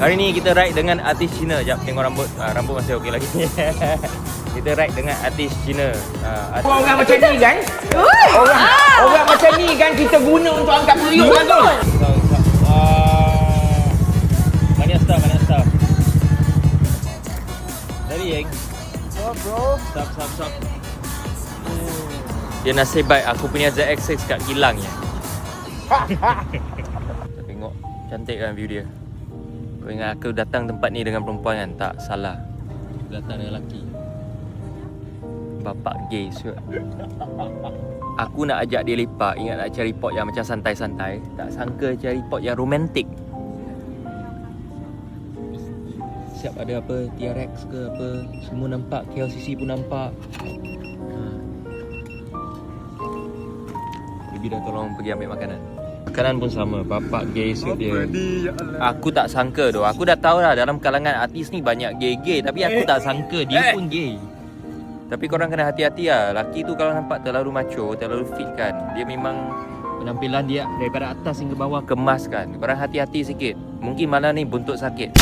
Hari ni kita ride dengan artis Cina. Jap tengok rambut. Ah, rambut masih okey lagi. kita ride dengan artis Cina. Ah, artis. Orang macam ni kan Orang orang macam ni kan kita guna untuk angkat periuk kan tu Stop, stop. Ah. Mana stop, mana stop. Dari yang. Stop bro Stop, stop, stop. Dia nasib baik aku punya ZX6 kat kilang ya. Kita tengok cantik kan view dia. Kau ingat aku datang tempat ni dengan perempuan kan? Tak salah. Aku datang dengan lelaki. Bapak gay siut. Aku nak ajak dia lepak, ingat nak cari pot yang macam santai-santai. Tak sangka cari pot yang romantik. Siap ada apa TRX ke apa Semua nampak KLCC pun nampak. Bibi dah tolong pergi ambil makanan Makanan pun sama Bapak gay suit dia. Aku tak sangka tu. Aku dah tahu lah Dalam kalangan artis ni Banyak gay-gay Tapi aku tak sangka Dia pun gay. Tapi korang kena hati-hati lah. Laki tu kalau nampak terlalu macho Terlalu fit kan Dia memang Penampilan dia Daripada atas hingga bawah. Kemas kan Korang hati-hati sikit. Mungkin malam ni buntut sakit